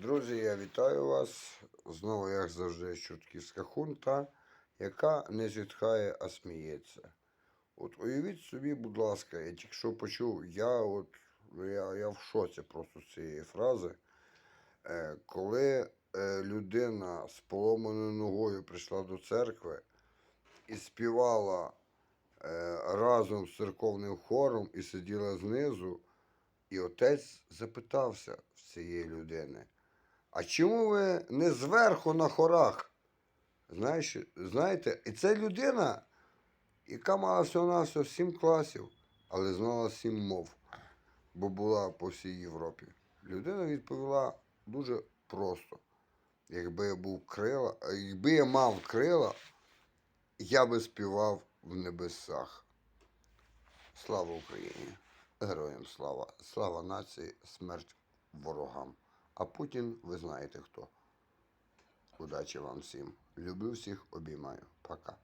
Друзі, я вітаю вас. Знову, як завжди, чортківська хунта, яка не зітхає, а сміється. От уявіть собі, будь ласка, я тільки що почув, я от ну, я, я в шоці просто з цієї фрази. Е, коли е, людина з поломаною ногою прийшла до церкви і співала е, разом з церковним хором і сиділа знизу, і отець запитався в цієї людини. А чому ви не зверху на хорах? Знаєш, знаєте, і це людина, яка мала всього на всього сім класів, але знала сім мов, бо була по всій Європі. Людина відповіла дуже просто. Якби я був крила, якби я мав крила, я би співав в небесах. Слава Україні! Героям слава! Слава нації, смерть ворогам. А Путін, ви знаєте хто. Удачі вам всім. Люблю всіх, обіймаю. Пока.